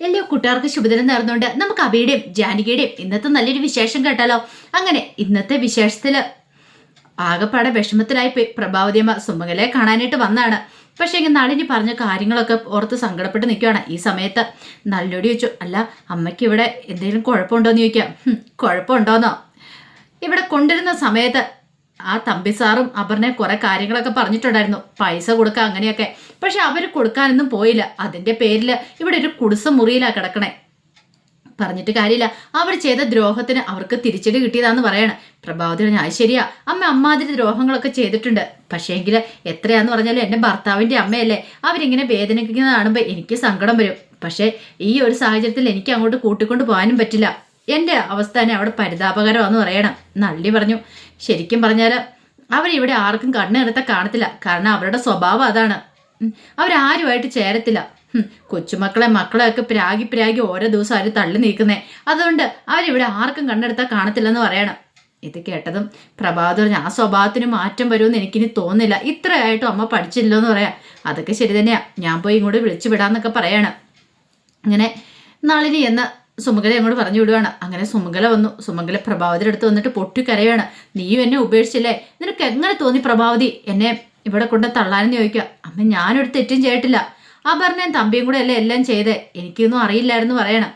എല്ലാ കൂട്ടുകാർക്ക് ശുഭദിനം നേർന്നുകൊണ്ട് നമുക്ക് അബിയുടെയും ജാനകിയുടെയും ഇന്നത്തെ നല്ലൊരു വിശേഷം കേട്ടാലോ? അങ്ങനെ ഇന്നത്തെ വിശേഷത്തിൽ ആകെപ്പാടെ വിഷമത്തിലായി പോയി. പ്രഭാവതിയമ്മ സുമകലെ കാണാനായിട്ട് വന്നാണ്. പക്ഷേ ഇങ്ങനെ നളിനി പറഞ്ഞ കാര്യങ്ങളൊക്കെ ഓർത്ത് സങ്കടപ്പെട്ട് നിൽക്കുകയാണ് ഈ സമയത്ത് നല്ലോടി ചോദിച്ചു അല്ല അമ്മയ്ക്ക് ഇവിടെ എന്തെങ്കിലും കുഴപ്പമുണ്ടോയെന്ന് ചോദിക്കാം. "ഹും, കുഴപ്പമുണ്ടോന്നോ? ഇവിടെ കൊണ്ടിരുന്ന സമയത്ത് ആ തമ്പി സാറും അപർണയെ കുറെ കാര്യങ്ങളൊക്കെ പറഞ്ഞിട്ടുണ്ടായിരുന്നു. പൈസ കൊടുക്കുക അങ്ങനെയൊക്കെ. പക്ഷെ അവർ കൊടുക്കാനൊന്നും പോയില്ല. അതിന്റെ പേരിൽ ഇവിടെ ഒരു കുടിസ മുറിയിലാണ് കിടക്കണേ. പറഞ്ഞിട്ട് കാര്യമില്ല. അവർ ചെയ്ത ദ്രോഹത്തിന് അവർക്ക് തിരിച്ചടി കിട്ടിയതാന്ന് പറയണം. പ്രഭാവതി ഞാൻ ശരിയാ. അമ്മ അമ്മാതിരി ദ്രോഹങ്ങളൊക്കെ ചെയ്തിട്ടുണ്ട്. പക്ഷേങ്കിൽ എത്രയാന്ന് പറഞ്ഞാലും എന്റെ ഭർത്താവിന്റെ അമ്മയല്ലേ. അവരിങ്ങനെ വേദനിക്കുന്നത് കാണുമ്പോൾ എനിക്ക് സങ്കടം വരും. പക്ഷേ ഈ ഒരു സാഹചര്യത്തിൽ എനിക്ക് അങ്ങോട്ട് കൂട്ടിക്കൊണ്ട് പോകാനും പറ്റില്ല. എന്റെ അവസ്ഥ തന്നെ അവിടെ പരിതാപകരമാണെന്ന് പറയണം. നള്ളി പറഞ്ഞു. ശരിക്കും പറഞ്ഞാൽ അവരിവിടെ ആർക്കും കണ്ണെടുത്ത കാണത്തില്ല. കാരണം അവരുടെ സ്വഭാവം അതാണ്. അവരാരുമായിട്ട് ചേരത്തില്ല. കൊച്ചുമക്കളെ മക്കളെയൊക്കെ പ്രാഗി പ്രാഗി ഓരോ ദിവസം അവർ തള്ളി നീക്കുന്നേ. അതുകൊണ്ട് അവരിവിടെ ആർക്കും കണ്ടെടുത്താൽ കാണത്തില്ലെന്ന് പറയണം. ഇത് കേട്ടതും പ്രഭാത് പറഞ്ഞ ആ സ്വഭാവത്തിന് മാറ്റം വരുമെന്ന് എനിക്കിനി തോന്നില്ല ഇത്രയായിട്ടും അമ്മ പഠിച്ചില്ലോ എന്ന് പറയാം. അതൊക്കെ ശരി തന്നെയാ. ഞാൻ പോയി ഇങ്ങോട്ട് വിളിച്ചു വിടാന്നൊക്കെ പറയാണ്. അങ്ങനെ നളിനി എന്ന സുമംഗല അങ്ങോട്ട് പറഞ്ഞു വിടുവാണ്. അങ്ങനെ സുമംഗല വന്നു. സുമകല പ്രഭാവതിയുടെ അടുത്ത് വന്നിട്ട് പൊട്ടിക്കരയാണ് നീയും എന്നെ ഉപേക്ഷിച്ചില്ലേ? നിനക്ക് എങ്ങനെ തോന്നി പ്രഭാവതി? എന്നെ ഇവിടെ കൊണ്ട് തള്ളാനെന്ന് ചോദിക്കുക. അമ്മ ഞാനൊരു തെറ്റും ചെയ്തിട്ടില്ല. അപർണയും തമ്പിയും കൂടെ അല്ലേ എല്ലാം ചെയ്തേ? എനിക്കൊന്നും അറിയില്ലായിരുന്നു പറയണം.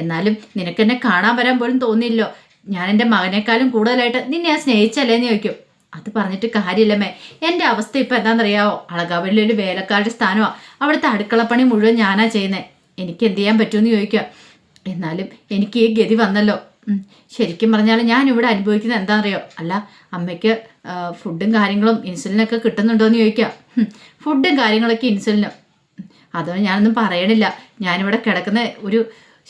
എന്നാലും നിനക്കെന്നെ കാണാൻ വരാൻ പോലും തോന്നിയില്ലോ. ഞാൻ എന്റെ മകനേക്കാളും കൂടുതലായിട്ട് നിന്നെ ഞാൻ സ്നേഹിച്ചല്ലേന്ന് ചോദിക്കും. അത് പറഞ്ഞിട്ട് കാര്യമില്ലമ്മേ എന്റെ അവസ്ഥ ഇപ്പം എന്താണെന്നറിയാവോ? അളകാവലിൽ ഒരു വേലക്കാരുടെ സ്ഥാനമാണ് അവിടുത്തെ അടുക്കളപ്പണി മുഴുവൻ ഞാനാ ചെയ്യുന്നത് എനിക്ക് എന്ത് ചെയ്യാൻ പറ്റുമെന്ന് ചോദിക്കുക. എന്നാലും എനിക്ക് ഈ ഗതി വന്നല്ലോ. ശരിക്കും പറഞ്ഞാൽ ഞാൻ ഇവിടെ അനുഭവിക്കുന്നത് എന്താണെന്നറിയോ? അല്ല അമ്മയ്ക്ക് ഫുഡും കാര്യങ്ങളും ഇൻസുലിനൊക്കെ കിട്ടുന്നുണ്ടോ എന്ന് ചോദിക്കുക. ഫുഡും കാര്യങ്ങളൊക്കെ ഇൻസുലിനും. അതൊന്നും ഞാനൊന്നും പറയണില്ല. ഞാനിവിടെ കിടക്കുന്ന ഒരു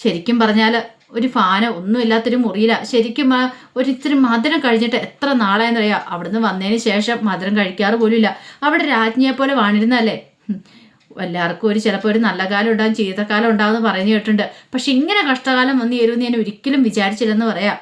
ശരിക്കും പറഞ്ഞാൽ ഒരു ഫാന ഒന്നുമില്ലാത്തൊരു മുറിയില്ല ശരിക്കും ഒരു ഇത്തിരി മധുരം കഴിഞ്ഞിട്ട് എത്ര നാളായെന്നറിയാം. അവിടുന്ന് വന്നതിന് ശേഷം മധുരം കഴിക്കാറ് പോലുമില്ല. അവിടെ രാജ്ഞിയെ പോലെ വാണിരുന്നല്ലേ എല്ലാവർക്കും ഒരു ചിലപ്പോൾ ഒരു നല്ല കാലം ഉണ്ടാകും ചീത്തക്കാലം ഉണ്ടാകും എന്ന് പറഞ്ഞു കേട്ടിട്ടുണ്ട്. പക്ഷെ ഇങ്ങനെ കഷ്ടകാലം വന്നു തരുമെന്ന് ഞാൻ ഒരിക്കലും വിചാരിച്ചില്ലെന്ന് പറയാം.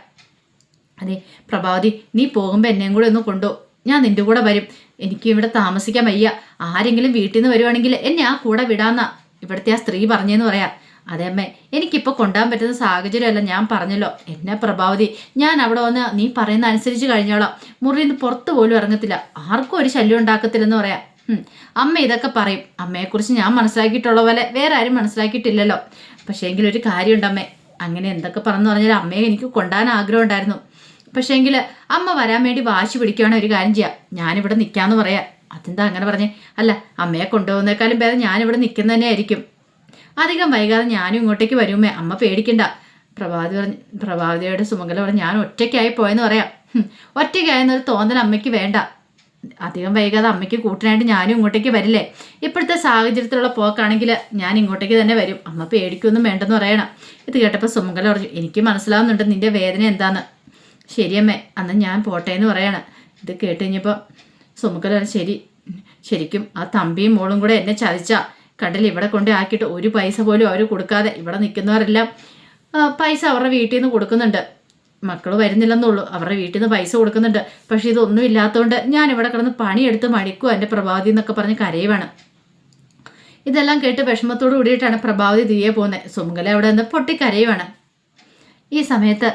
അതെ പ്രഭാവതി നീ പോകുമ്പോൾ എന്നെയും കൂടെ ഒന്ന് കൊണ്ടു ഞാൻ നിന്റെ കൂടെ വരും. എനിക്ക് ഇവിടെ താമസിക്കാൻ വയ്യ. ആരെങ്കിലും വീട്ടിൽ നിന്ന് വരുവാണെങ്കിൽ എന്നെ ആ കൂടെ വിടാന്നാ. ഇവിടുത്തെ ആ സ്ത്രീ പറഞ്ഞെന്ന് പറയാം. അതെ അമ്മേ എനിക്കിപ്പോൾ കൊണ്ടുപോകാൻ പറ്റുന്ന സാഹചര്യമല്ല ഞാൻ പറഞ്ഞല്ലോ. എന്നെ പ്രഭാവതി ഞാൻ അവിടെ വന്ന് നീ പറയുന്ന അനുസരിച്ച് കഴിഞ്ഞോളാം. മുറിയിൽ നിന്ന് പുറത്ത് പോലും ഇറങ്ങത്തില്ല. ആർക്കും ഒരു ശല്യം ഉണ്ടാക്കത്തില്ലെന്ന് പറയാം. അമ്മ ഇതൊക്കെ പറയും. അമ്മയെക്കുറിച്ച് ഞാൻ മനസ്സിലാക്കിയിട്ടുള്ള പോലെ വേറെ ആരും മനസ്സിലാക്കിയിട്ടില്ലല്ലോ. പക്ഷേ എങ്കിലൊരു അമ്മേ. അങ്ങനെ എന്തൊക്കെ പറഞ്ഞു പറഞ്ഞാൽ അമ്മയെ എനിക്ക് കൊണ്ടുപോകാൻ ആഗ്രഹം ഉണ്ടായിരുന്നു. പക്ഷേ എങ്കിൽ അമ്മ വരാൻ വേണ്ടി വാശി പിടിക്കുകയാണ് ഒരു കാര്യം ചെയ്യാം. ഞാനിവിടെ നിൽക്കാമെന്ന് പറയാം. അതെന്താ അങ്ങനെ പറഞ്ഞേ? അല്ല അമ്മയെ കൊണ്ടുപോകുന്നേക്കാളും ഭേദം ഞാനിവിടെ നിൽക്കുന്ന തന്നെ ആയിരിക്കും. അധികം വൈകാതെ ഞാനും ഇങ്ങോട്ടേക്ക് വരുമേ. അമ്മ പേടിക്കണ്ട. പ്രഭാതി പറഞ്ഞ് പ്രഭാതിയുടെ സുമംഗല പറഞ്ഞ് ഞാൻ ഒറ്റയ്ക്കായി പോയെന്ന് പറയാം. ഒറ്റയ്ക്കായെന്നൊരു തോന്നൽ അമ്മയ്ക്ക് വേണ്ട. അധികം വൈകാതെ അമ്മയ്ക്ക് കൂട്ടിനായിട്ട് ഞാനും ഇങ്ങോട്ടേക്ക് വരില്ലേ? ഇപ്പോഴത്തെ സാഹചര്യത്തിലുള്ള പോക്കാണെങ്കിൽ ഞാൻ ഇങ്ങോട്ടേക്ക് തന്നെ വരും. അമ്മ പേടിക്കൊന്നും വേണ്ടെന്ന് പറയണം. ഇത് കേട്ടപ്പോൾ സുമംഗല പറഞ്ഞു എനിക്ക് മനസ്സിലാവുന്നുണ്ട് നിന്റെ വേദന എന്താന്ന്. ശരിയമ്മേ അന്ന് ഞാൻ പോട്ടെ എന്ന് പറയാണ്. ഇത് കേട്ട് കഴിഞ്ഞപ്പോൾ സുമംഗല ശരി ശരിക്കും ആ തമ്പിയും മോളും കൂടെ എന്നെ ചതിച്ച. കടൽ ഇവിടെ കൊണ്ട് ആക്കിയിട്ട് ഒരു പൈസ പോലും അവർ കൊടുക്കാതെ ഇവിടെ നിൽക്കുന്നവരെല്ലാം പൈസ അവരുടെ വീട്ടിൽ നിന്ന് കൊടുക്കുന്നുണ്ട്. മക്കൾ വരുന്നില്ലെന്നുള്ളൂ അവരുടെ വീട്ടിൽ നിന്ന് പൈസ കൊടുക്കുന്നുണ്ട്. പക്ഷേ ഇതൊന്നും ഇല്ലാത്തതുകൊണ്ട് ഞാൻ ഇവിടെ കിടന്ന് പണിയെടുത്ത് മടിക്കുക എന്റെ പ്രഭാതി എന്നൊക്കെ പറഞ്ഞ് കരയുവാണ്. ഇതെല്ലാം കേട്ട് വിഷമത്തോട് കൂടിയിട്ടാണ് പ്രഭാവതി തിരികെ പോകുന്നത് സുമംഗല അവിടെ നിന്ന് പൊട്ടിക്കരയുവാണ്. ഈ സമയത്ത്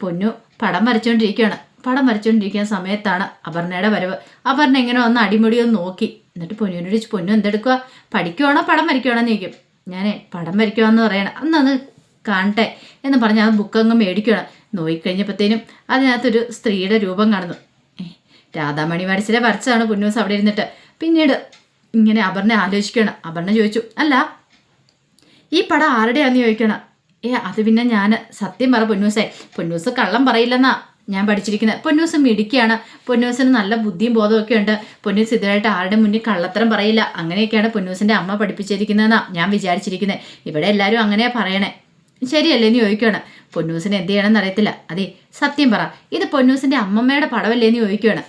പൊന്നു പടം വരച്ചുകൊണ്ടിരിക്കുകയാണ് പടം വരച്ചുകൊണ്ടിരിക്കുന്ന സമയത്താണ് അപർണയുടെ വരവ്. അപർണ ഇങ്ങനെ ഒന്ന് അടിമുടി ഒന്ന് നോക്കി. എന്നിട്ട് പൊന്നുവിനോട് ചോദിച്ചു പൊന്നു എന്തെടുക്കുക പഠിക്കുവാണോ പടം വരയ്ക്കുവാണോ എന്ന് ചോദിക്കും. ഞാനേ പടം വരയ്ക്കുവാന്ന് പറയണം. അന്നത് കാണട്ടെ എന്ന് പറഞ്ഞ് ആ ബുക്ക് അങ്ങ് മേടിക്കുകയാണ് നോക്കിക്കഴിഞ്ഞപ്പോഴത്തേനും അതിനകത്തൊരു സ്ത്രീയുടെ രൂപം കാണുന്നു. രാധാമണി വരച്ചിലെ വരച്ചതാണ് പുന്നൂസ് അവിടെ ഇരുന്നിട്ട്. പിന്നീട് ഇങ്ങനെ അപർണ ആലോചിക്കുകയാണ് അപർണ ചോദിച്ചു അല്ല ഈ പടം ആരുടെയാന്ന് ചോദിക്കണം ഏ അത് പിന്നെ ഞാൻ സത്യം പറ പൊന്നൂസേ. പൊന്നൂസ് കള്ളം പറയില്ലെന്നാ ഞാൻ പഠിച്ചിരിക്കുന്നത് പൊന്നൂസ് മിടിക്കുകയാണ് പൊന്നൂസിന് നല്ല ബുദ്ധിയും ബോധമൊക്കെ ഉണ്ട്. പൊന്നൂസ് ഇതിനായിട്ട് ആരുടെ മുന്നിൽ കള്ളത്തരം പറയില്ല. അങ്ങനെയൊക്കെയാണ് പൊന്നൂസിന്റെ അമ്മ പഠിപ്പിച്ചിരിക്കുന്നതെന്നാ ഞാൻ വിചാരിച്ചിരിക്കുന്നത് ഇവിടെ എല്ലാവരും അങ്ങനെയാ പറയണേ. ശരിയല്ലേ എന്ന് ചോദിക്കുകയാണ് പൊന്നൂസിന് എന്ത് ചെയ്യണമെന്ന് അറിയത്തില്ല. അതെ സത്യം പറ. ഇത് പൊന്നൂസിന്റെ അമ്മമ്മയുടെ പടമല്ലേ എന്ന് ചോദിക്കുകയാണ്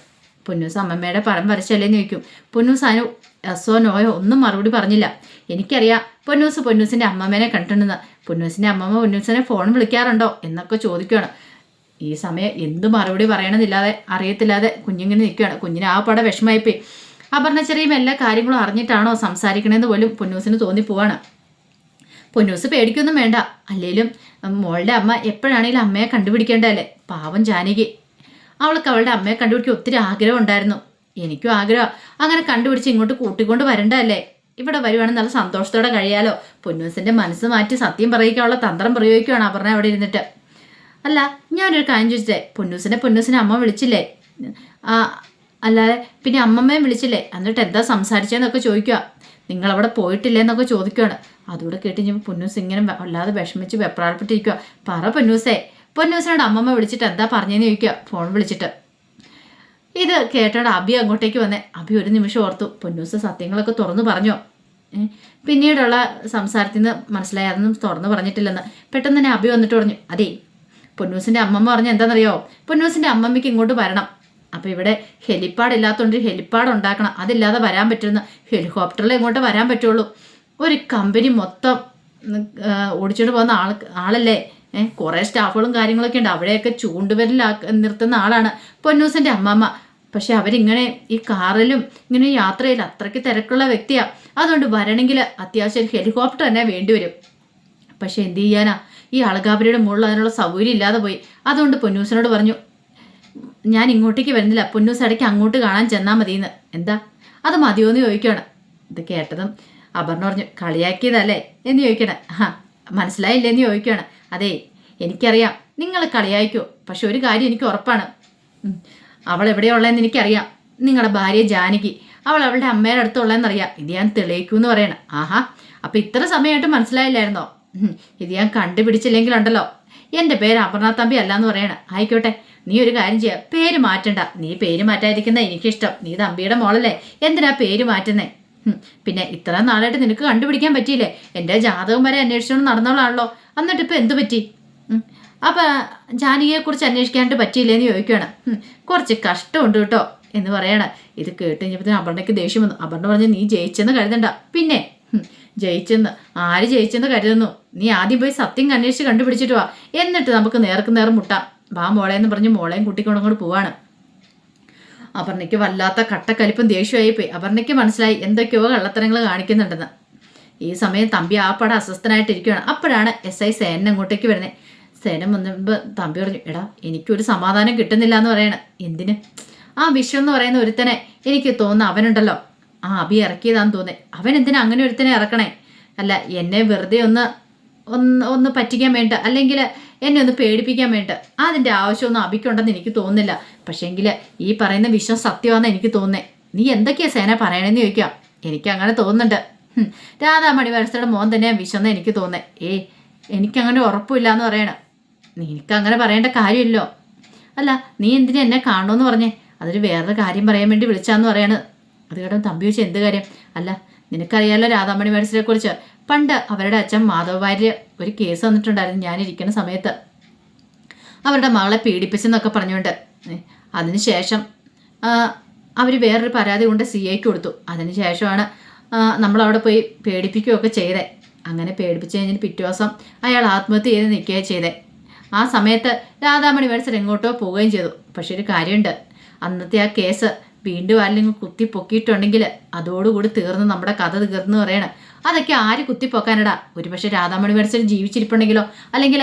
പൊന്നൂസ് അമ്മമ്മയുടെ പടം വരച്ചല്ലേന്ന് ചോദിക്കും. പൊന്നൂസ് അതിന് എസോ നോയോ ഒന്നും മറുപടി പറഞ്ഞില്ല. എനിക്കറിയാം പൊന്നൂസ് പൊന്നൂസിന്റെ അമ്മമ്മേനെ കണ്ടിട്ടുണ്ടെന്ന്. പൊന്നൂസിന്റെ അമ്മമ്മ പൊന്നൂസിനെ ഫോൺ വിളിക്കാറുണ്ടോ എന്നൊക്കെ ചോദിക്കുകയാണ് ഈ സമയം എന്ത് മറുപടി പറയണമെന്നില്ലാതെ അറിയത്തില്ലാതെ കുഞ്ഞിങ്ങനെ നിൽക്കുകയാണ് കുഞ്ഞിന് ആ പടം വിഷമായിപ്പോയി അപർണ ചെറിയും എല്ലാ കാര്യങ്ങളും അറിഞ്ഞിട്ടാണോ സംസാരിക്കണമെന്ന് പോലും പൊന്നൂസിന് തോന്നിപ്പോവാണ്. പൊന്നൂസ് പേടിക്കൊന്നും വേണ്ട. അല്ലെങ്കിലും മോളുടെ അമ്മ എപ്പോഴാണെങ്കിലും അമ്മയെ കണ്ടുപിടിക്കേണ്ടതല്ലേ? പാവം ജാനകി. അവൾക്ക് അവളുടെ അമ്മയെ കണ്ടുപിടിക്കാൻ ഒത്തിരി ആഗ്രഹം ഉണ്ടായിരുന്നു. എനിക്കും ആഗ്രഹം. അങ്ങനെ കണ്ടുപിടിച്ച് ഇങ്ങോട്ട് കൂട്ടിക്കൊണ്ട് വരണ്ടല്ലേ ഇവിടെ വരുവാണെങ്കിൽ നല്ല സന്തോഷത്തോടെ കഴിയാലോ? പൊന്നൂസിന്റെ മനസ്സ് മാറ്റി സത്യം പറയിക്കാനുള്ള തന്ത്രം പ്രയോഗിക്കുകയാണ് അപർണ അവിടെ ഇരുന്നിട്ട്. അല്ല ഞാനൊരു കാര്യം ചോദിച്ചേ. പൊന്നൂസിനെ പൊന്നൂസിനെ അമ്മ വിളിച്ചില്ലേ? അല്ലാതെ പിന്നെ അമ്മമ്മയും വിളിച്ചില്ലേ? എന്നിട്ട് എന്താ സംസാരിച്ചതെന്നൊക്കെ ചോദിക്കുക നിങ്ങളവിടെ പോയിട്ടില്ലേ എന്നൊക്കെ ചോദിക്കുകയാണ് അതുകൂടെ കേട്ട് ഞാൻ പൊന്നൂസ് ഇങ്ങനെ വല്ലാതെ വിഷമിച്ച് വെപ്രാളപ്പെട്ടിരിക്കുക പറ പൊന്നൂസേ പൊന്നൂസിനോട് അമ്മമ്മ വിളിച്ചിട്ട് എന്താ പറഞ്ഞതെന്ന് ചോദിക്കുക. ഫോൺ വിളിച്ചിട്ട്. ഇത് കേട്ടോടെ അബി അങ്ങോട്ടേക്ക് വന്നേ. അബി ഒരു നിമിഷം ഓർത്തു. പൊന്നൂസ് സത്യങ്ങളൊക്കെ തുറന്നു പറഞ്ഞോ? പിന്നീടുള്ള സംസാരത്തിൽ നിന്ന് മനസ്സിലായതൊന്നും തുറന്നു പറഞ്ഞിട്ടില്ലെന്ന്. പെട്ടെന്ന് തന്നെ അബി വന്നിട്ട് പറഞ്ഞു അതെ പൊന്നൂസിന്റെ അമ്മമ്മ പറഞ്ഞ എന്താണെന്നറിയോ പൊന്നൂസിന്റെ അമ്മമ്മയ്ക്ക് ഇങ്ങോട്ട് വരണം. അപ്പോൾ ഇവിടെ ഹെലിപ്പാഡ് ഇല്ലാത്തതുകൊണ്ട് ഹെലിപ്പാഡ് ഉണ്ടാക്കണം. അതില്ലാതെ വരാൻ പറ്റുന്ന ഹെലികോപ്റ്ററിൽ ഇങ്ങോട്ട് വരാൻ പറ്റുള്ളൂ? ഒരു കമ്പനി മൊത്തം ഓടിച്ചുകൊണ്ട് പോകുന്ന ആൾ ആളല്ലേ? കുറേ സ്റ്റാഫുകളും കാര്യങ്ങളൊക്കെ ഉണ്ട്. അവിടെയൊക്കെ ചൂണ്ടുവരലാ നിർത്തുന്ന ആളാണ് പൊന്നൂസിന്റെ അമ്മമ്മ. പക്ഷെ അവരിങ്ങനെ ഈ കാറിലും ഇങ്ങനെ യാത്രയിൽ അത്രയ്ക്ക് തിരക്കുള്ള വ്യക്തിയാണ് അതുകൊണ്ട് വരണമെങ്കിൽ അത്യാവശ്യം ഹെലികോപ്റ്റർ തന്നെ വേണ്ടിവരും പക്ഷെ എന്ത് ചെയ്യാനാ? ഈ അളകാബരിയുടെ മുകളിൽ അതിനുള്ള സൗകര്യം ഇല്ലാതെ പോയി. അതുകൊണ്ട് പൊന്നൂസിനോട് പറഞ്ഞു ഞാൻ ഇങ്ങോട്ടേക്ക് വരുന്നില്ല. പൊന്നൂസ് ഇടയ്ക്ക് അങ്ങോട്ട് കാണാൻ ചെന്നാൽ മതിയെന്ന്. എന്താ? അത് മതിയോ എന്ന് ചോദിക്കുകയാണ് ഇത് കേട്ടതും അപർണ പറഞ്ഞു കളിയാക്കിയതല്ലേ? എന്ന് ചോദിക്കണേ. ആ മനസ്സിലായില്ലേ എന്ന് ചോദിക്കുകയാണ്. അതെ എനിക്കറിയാം. നിങ്ങൾ കളിയായിക്കോ. പക്ഷെ ഒരു കാര്യം എനിക്ക് ഉറപ്പാണ്. അവൾ എവിടെയുള്ളതെന്ന് എനിക്കറിയാം. നിങ്ങളുടെ ഭാര്യ ജാനകി. അവൾ അവളുടെ അമ്മയുടെ അടുത്തുള്ളതെന്ന് അറിയാം. ഇത് ഞാൻ തെളിയിക്കൂന്ന് പറയണം. ആഹാ അപ്പം ഇത്ര സമയമായിട്ട് മനസ്സിലായില്ലായിരുന്നോ? ഇത് ഞാൻ കണ്ടുപിടിച്ചില്ലെങ്കിലുണ്ടല്ലോ. എന്റെ പേര് അപർണ തമ്പി അല്ലാന്ന് പറയണം. ആയിക്കോട്ടെ നീ ഒരു കാര്യം ചെയ്യാം. പേര് മാറ്റണ്ട. നീ പേര് മാറ്റാതിരിക്കുന്ന എനിക്കിഷ്ടം. നീ തമ്പിയുടെ മോളല്ലേ. എന്തിനാ പേര് മാറ്റുന്നേ? പിന്നെ ഇത്ര നാളായിട്ട് നിനക്ക് കണ്ടുപിടിക്കാൻ പറ്റിയില്ലേ? എന്റെ ജാതകം വരെ അന്വേഷിച്ചുകൊണ്ട് നടന്നോളാണല്ലോ എന്നിട്ട് ഇപ്പം എന്തു പറ്റി? അപ്പം കുറിച്ച് അന്വേഷിക്കാനായിട്ട് പറ്റിയില്ലേന്ന് ചോദിക്കുകയാണ് കുറച്ച് കഷ്ടമുണ്ട് കേട്ടോ എന്ന് പറയണം. ഇത് കേട്ട് കഴിഞ്ഞപ്പോൾ അപർണയ്ക്ക് ദേഷ്യം വന്നു. അപർണ പറഞ്ഞു നീ ജയിച്ചെന്ന് കരുതണ്ട. പിന്നെ ജയിച്ചെന്ന് ആര് ജയിച്ചെന്ന് കരുതുന്നു. നീ ആദ്യം പോയി സത്യം അന്വേഷിച്ച് കണ്ടുപിടിച്ചിട്ട് വാ. എന്നിട്ട് നമുക്ക് നേർക്ക് നേർ മുട്ടാം. വാ മോളെ എന്ന് പറഞ്ഞ് മോളെയും കുട്ടിക്കൊണ്ടങ്ങോട്ട് പോവാണ്. അപർണയ്ക്ക് വല്ലാത്ത കട്ടക്കലിപ്പം ദേഷ്യമായി പോയി അപർണയ്ക്ക് മനസ്സിലായി എന്തൊക്കെയോ കള്ളത്തരങ്ങൾ കാണിക്കുന്നുണ്ടെന്ന്. ഈ സമയം തമ്പി ആ പടം അസ്വസ്ഥനായിട്ടിരിക്കുകയാണ്. അപ്പോഴാണ് എസ് ഐ സേനൻ അങ്ങോട്ടേക്ക് വരുന്നത് സേനൻ വന്നപ്പോൾ തമ്പി പറഞ്ഞു എടാ എനിക്കൊരു സമാധാനം കിട്ടുന്നില്ല എന്ന് പറയണ. എന്തിന്? ആ വിഷം എന്ന് പറയുന്ന ഒരുത്തനെ എനിക്ക് തോന്നുന്നു അവനുണ്ടല്ലോ. ആ അബി ഇറക്കിയതാന്ന് തോന്നേ അവൻ എന്തിനാ അങ്ങനെ ഒരുത്തനെ ഇറക്കണേ? അല്ല എന്നെ വെറുതെ ഒന്ന് ഒന്ന് ഒന്ന് പറ്റിക്കാൻ വേണ്ട അല്ലെങ്കിൽ എന്നെ ഒന്ന് പേടിപ്പിക്കാൻ വേണ്ടിയിട്ട്. അതിന്റെ ആവശ്യമൊന്നും അബിക്കുണ്ടെന്ന് എനിക്ക് തോന്നുന്നില്ല. പക്ഷേങ്കിൽ ഈ പറയുന്ന വിശ്വം സത്യമാണെന്ന് എനിക്ക് തോന്നുന്നേ. നീ എന്തൊക്കെയാ സേന പറയണമെന്ന് ചോദിക്കാം. എനിക്ക് അങ്ങനെ തോന്നുന്നുണ്ട്. രാധാ മണിവരസയുടെ മോൻ തന്നെയാണ് വിശ്വന്ന് എനിക്ക് തോന്നേ ഏ എനിക്കങ്ങനെ ഉറപ്പില്ല എന്ന് പറയണം. നിനക്കങ്ങനെ പറയേണ്ട കാര്യമില്ലോ. അല്ല നീ എന്തിനു എന്നെ കാണണമെന്ന് പറഞ്ഞേ? അതൊരു വേറൊരു കാര്യം പറയാൻ വേണ്ടി വിളിച്ചാന്ന് പറയണത് അത് കേട്ടോ തമ്പി വെച്ച് എന്ത് കാര്യം? അല്ല നിനക്കറിയാലോ രാധാമണി മനസ്സിനെ കുറിച്ച്. പണ്ട് അവരുടെ അച്ഛൻ മാധവ ഭാര്യ ഒരു കേസ് വന്നിട്ടുണ്ടായിരുന്നു ഞാനിരിക്കുന്ന സമയത്ത്. അവരുടെ മകളെ പീഡിപ്പിച്ചെന്നൊക്കെ പറഞ്ഞുകൊണ്ട്. അതിനുശേഷം അവർ വേറൊരു പരാതി കൊണ്ട് സി ഐക്ക് കൊടുത്തു. അതിനുശേഷമാണ് നമ്മളവിടെ പോയി പേടിപ്പിക്കുകയൊക്കെ ചെയ്തത് അങ്ങനെ പേടിപ്പിച്ച് കഴിഞ്ഞിട്ട് പിറ്റേ ദിവസം അയാൾ ആത്മഹത്യ ചെയ്ത് നിൽക്കുകയും ചെയ്തേ. ആ സമയത്ത് രാധാമണി മേഡസർ എങ്ങോട്ടോ പോവുകയും ചെയ്തു. പക്ഷേ ഒരു കാര്യമുണ്ട്. അന്നത്തെ ആ കേസ് വീണ്ടും ആരെങ്കിലും കുത്തി പൊക്കിയിട്ടുണ്ടെങ്കിൽ അതോടുകൂടി തീർന്ന് നമ്മുടെ കഥ തീർന്നു പറയണം. അതൊക്കെ ആര് കുത്തിപ്പൊക്കാനടാ? ഒരുപക്ഷെ രാധാമണി വത്സർ ജീവിച്ചിരിപ്പുണ്ടെങ്കിലോ? അല്ലെങ്കിൽ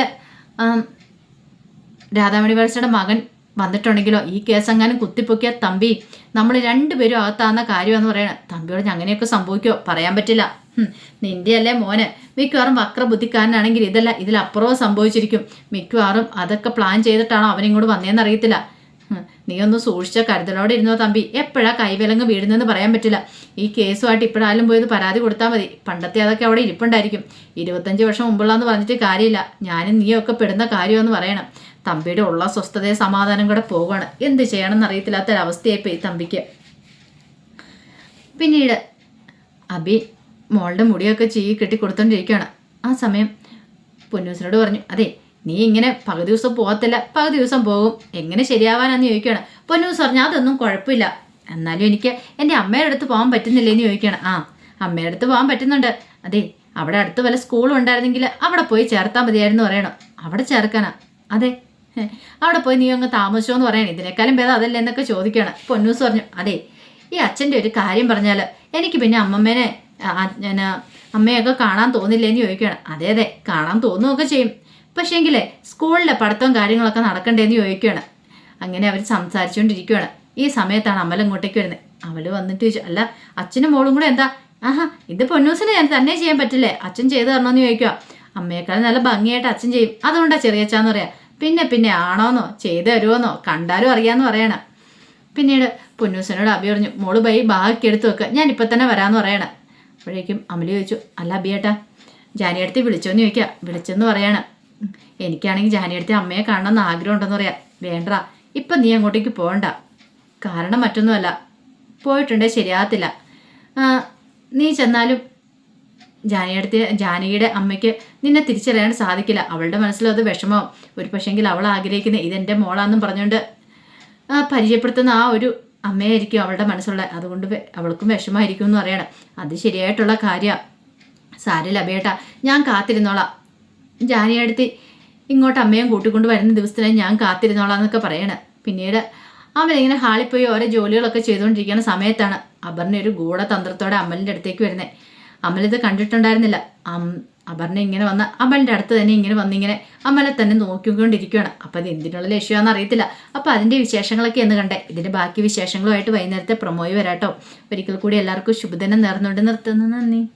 രാധാമണി വത്സരുടെ മകൻ വന്നിട്ടുണ്ടെങ്കിലോ? ഈ കേസ് എങ്ങാനും കുത്തിപ്പൊക്കിയ തമ്പി നമ്മൾ രണ്ടുപേരും അകത്താന്ന കാര്യമെന്ന് പറയണം. തമ്പിയോട് അങ്ങനെയൊക്കെ സംഭവിക്കോ പറയാൻ പറ്റില്ല. നിന്റെ അല്ലേ മോന്? മിക്കവാറും വക്രബുദ്ധിക്കാരനാണെങ്കിൽ ഇതല്ല ഇതിലപ്പുറവും സംഭവിച്ചിരിക്കും. മിക്കവാറും അതൊക്കെ പ്ലാൻ ചെയ്തിട്ടാണോ അവനിങ്ങോട്ട് വന്നേന്നറിയത്തില്ല നീ ഒന്ന് സൂക്ഷിച്ച കരുതലോടെ ഇരുന്നോ തമ്പി. എപ്പോഴാ കൈവിലങ്ങ് വീഴുന്നെന്ന് പറയാൻ പറ്റില്ല. ഈ കേസുമായിട്ട് ഇപ്പോഴാലും പോയത് പരാതി കൊടുത്താൽ മതി. പണ്ടത്തെ അതൊക്കെ അവിടെ ഇരിപ്പുണ്ടായിരിക്കും. ഇരുപത്തഞ്ച് വർഷം മുമ്പുള്ളതെന്ന് പറഞ്ഞിട്ട് കാര്യമില്ല. ഞാനും നീയൊക്കെ പെടുന്ന കാര്യമെന്ന് പറയണം. തമ്പിയുടെ ഉള്ള സ്വസ്ഥതയെ സമാധാനം കൂടെ പോവുകയാണ് എന്ത് ചെയ്യണമെന്ന് അറിയത്തില്ലാത്തൊരവസ്ഥയായിപ്പോയി തമ്പിക്ക്. പിന്നീട് അബി മോളുടെ മുടിയൊക്കെ ചീ കെട്ടി കൊടുത്തോണ്ടിരിക്കുകയാണ് ആ സമയം പൊന്നൂസിനോട് പറഞ്ഞു അതെ നീ ഇങ്ങനെ പകുതി ദിവസം പോകത്തില്ല പകുതി ദിവസം പോകും. എങ്ങനെ ശരിയാവാനാന്ന് ചോദിക്കുകയാണ്. പൊന്നൂസ് പറഞ്ഞു അതൊന്നും കുഴപ്പമില്ല. എന്നാലും എനിക്ക് എന്റെ അമ്മയുടെ അടുത്ത് പോകാൻ പറ്റുന്നില്ലേന്ന് ചോദിക്കുകയാണ്. ആ അമ്മയുടെ അടുത്ത് പോകാൻ പറ്റുന്നുണ്ട്. അതെ അവിടെ അടുത്ത് വല്ല സ്കൂളും ഉണ്ടായിരുന്നെങ്കിൽ അവിടെ പോയി ചേർത്താൽ മതിയായിരുന്നു പറയണം. അവിടെ ചേർക്കാനാ? അതെ അവിടെ പോയി നീ അങ്ങ് താമസിച്ചോ എന്ന് പറയണം. ഇതിനേക്കാളും ഭേദം അതല്ലേ എന്നൊക്കെ ചോദിക്കുകയാണ്. പൊന്നൂസ് പറഞ്ഞു അതെ ഈ അച്ഛന്റെ ഒരു കാര്യം പറഞ്ഞാൽ എനിക്ക് പിന്നെ അമ്മമ്മേനെ അമ്മയൊക്കെ കാണാൻ തോന്നില്ലേന്ന് ചോദിക്കുകയാണ്. അതെ അതെ കാണാൻ തോന്നുകയൊക്കെ ചെയ്യും. പക്ഷേങ്കിലേ സ്കൂളിലെ പഠിത്തവും കാര്യങ്ങളൊക്കെ നടക്കണ്ടേന്ന് ചോദിക്കുകയാണ് അങ്ങനെ അവർ സംസാരിച്ചുകൊണ്ടിരിക്കുകയാണ് ഈ സമയത്താണ് അമൽ ഇങ്ങോട്ടേക്ക് വരുന്നത് അവൾ വന്നിട്ട് ചോദിച്ചു അല്ല അച്ഛനും മോളും കൂടെ എന്താ? ആഹാ ഇത് പൊന്നൂസിന് ഞാൻ തന്നെ ചെയ്യാൻ പറ്റില്ലേ? അച്ഛൻ ചെയ്തു തരണമെന്ന് ചോദിക്കുക അമ്മയേക്കാൾ നല്ല ഭംഗിയായിട്ട് അച്ഛൻ ചെയ്യും. ചെറിയ അച്ഛാന്ന് പറയാം. പിന്നെ പിന്നെ ആണോന്നോ? ചെയ്തു തരുമോന്നോ കണ്ടാലും അറിയാമെന്ന് പറയണം. പിന്നീട് പൊന്നൂസനോട് അബി പറഞ്ഞു മോൾ ബൈ ബാക്കി എടുത്തു വെക്കുക ഞാൻ ഇപ്പം തന്നെ വരാമെന്ന് പറയണം. അപ്പോഴേക്കും അമലി ചോദിച്ചു അല്ല അബിയേട്ടാ ജാനിയടുത്ത് വിളിച്ചോന്ന് ചോദിക്കുക വിളിച്ചെന്ന് പറയാണ്. എനിക്കാണെങ്കിൽ ജാനിയടുത്ത് അമ്മയെ കാണണമെന്ന് ആഗ്രഹം ഉണ്ടെന്ന് പറയാം. വേണ്ട ഇപ്പം നീ അങ്ങോട്ടേക്ക് പോകണ്ട. കാരണം മറ്റൊന്നുമല്ല. പോയിട്ടുണ്ടേ ശരിയാകത്തില്ല. നീ ചെന്നാലും ജാനിയടുത്ത് ജാനകിയുടെ അമ്മയ്ക്ക് നിന്നെ തിരിച്ചറിയാൻ സാധിക്കില്ല. അവളുടെ മനസ്സിലും വിഷമം. ഒരു പക്ഷേങ്കിൽ അവൾ ആഗ്രഹിക്കുന്ന ഇതെന്റെ മോളാന്നും പറഞ്ഞുകൊണ്ട് പരിചയപ്പെടുത്തുന്ന ആ ഒരു അമ്മയായിരിക്കും അവളുടെ മനസ്സുള്ള അതുകൊണ്ട് അവൾക്കും വിഷമമായിരിക്കും എന്ന് പറയണം. അത് ശരിയായിട്ടുള്ള കാര്യമാണ്. സാരില്ല ബേട്ട ഞാൻ കാത്തിരുന്നോളാം. ജാനിയടുത്ത് ഇങ്ങോട്ട് അമ്മയും കൂട്ടിക്കൊണ്ട് വരുന്ന ദിവസത്തിനായി ഞാൻ കാത്തിരുന്നോളാം എന്നൊക്കെ പിന്നീട് അവനിങ്ങനെ ഹാളിൽ പോയി ഓരോ ജോലികളൊക്കെ ചെയ്തുകൊണ്ടിരിക്കുന്ന സമയത്താണ് അബറിനെ ഒരു ഗൂഢതന്ത്രത്തോടെ അമലിന്റെ അടുത്തേക്ക് വരുന്നത് അമലിത് കണ്ടിട്ടുണ്ടായിരുന്നില്ല. അം അപർണ ഇങ്ങനെ വന്ന അമലിന്റെ അടുത്ത് തന്നെ ഇങ്ങനെ വന്നിങ്ങനെ അമലെ തന്നെ നോക്കിക്കൊണ്ടിരിക്കുകയാണ് അപ്പം അത് എന്തിനുള്ള ലക്ഷ്യമാണെന്ന് അറിയത്തില്ല. അപ്പം അതിന്റെ വിശേഷങ്ങളൊക്കെ എന്ന് കണ്ടേ. ഇതിന്റെ ബാക്കി വിശേഷങ്ങളുമായിട്ട് വൈകുന്നേരത്തെ പ്രൊമോയി വരാട്ടോ. ഒരിക്കൽ കൂടി എല്ലാവർക്കും ശുഭദിനം നേർന്നുകൊണ്ട് നിർത്തുന്നു. നന്ദി.